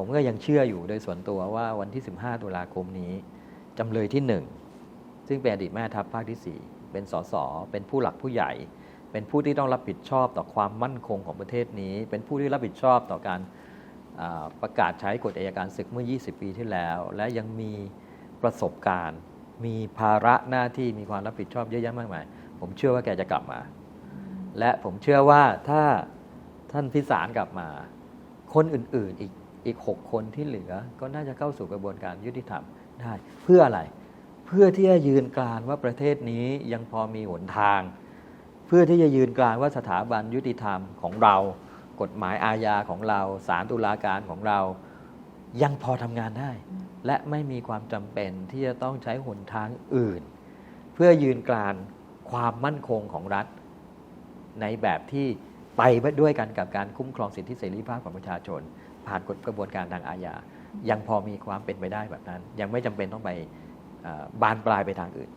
ผมก็ยังเชื่ออยู่โดยส่วนตัวว่าวันที่ 15 ตุลาคมนี้จำเลยที่หนึ่งซึ่งเป็นอดีตแม่ทัพภาคที่ 4 เป็นสสเป็นผู้หลักผู้ใหญ่ เป็นผู้ที่ต้องรับผิดชอบต่อความมั่นคงของประเทศนี้ เป็นผู้ที่รับผิดชอบต่อการประกาศใช้กฎอัยการศึกเมื่อ 20 ปีที่แล้ว และยังมีประสบการณ์ มีภาระหน้าที่มีความรับผิดชอบเยอะแยะมากมาย ผมเชื่อว่าแกจะกลับมา และผมเชื่อว่าถ้าท่านพิสารกลับมา คนอื่นๆอีก อีกหกคนที่เหลือก็น่าจะเข้าสู่กระบวนการยุติธรรมได้เพื่ออะไร เพื่อที่จะยืนกรานว่าประเทศนี้ยังพอมีหนทาง เพื่อที่จะยืนกรานว่าสถาบันยุติธรรมของเรา กฎหมายอาญาของเราศาลตุลาการของเรา ยังพอทำงานได้ และไม่มีความจำเป็นที่จะต้องใช้หนทางอื่น เพื่อยืนกรานความมั่นคงของรัฐ ในแบบที่ ไปด้วยกันกับการคุ้มครองสิทธิเสรีภาพของประชาชน ผ่านกฎกระบวนการทางอาญายังพอมีความเป็นไปได้แบบนั้น ยังไม่จำเป็นต้องไปบานปลายไปทางอื่น